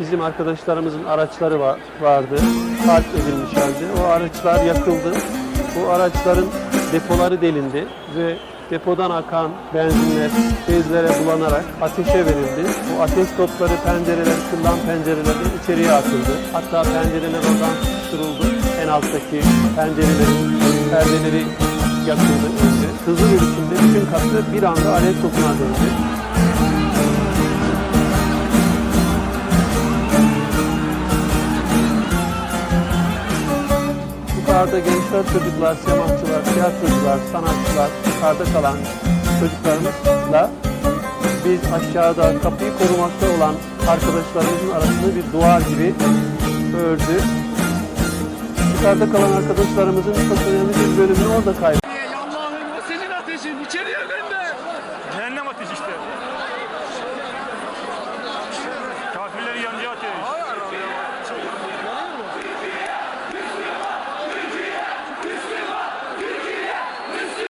bizim arkadaşlarımızın araçları var, vardı. Park edilmiş halde. O araçlar yakıldı. Bu araçların depoları delindi ve depodan akan benzinler bezlere bulanarak ateşe verildi. Bu ateş topları pencereler, kırılan pencerelerden içeriye atıldı. Hatta pencereler oradan sıkıştırıldı. En alttaki pencerelerin perdeleri yakıldı. önce. Hızlı bir biçimde bütün katı bir anda alev topuna döndü. Yukarıda gençler, çocuklar, siyamatçılar, tiyatrocular, sanatçılar, yukarıda kalan çocuklarımızla biz aşağıda kapıyı korumakta olan arkadaşlarımızın arasında bir duvar gibi ördü. Yukarıda kalan arkadaşlarımızın çok önemli bir bölümünü orada kaybetti. Allah'ım senin ateşin içeriye gönder.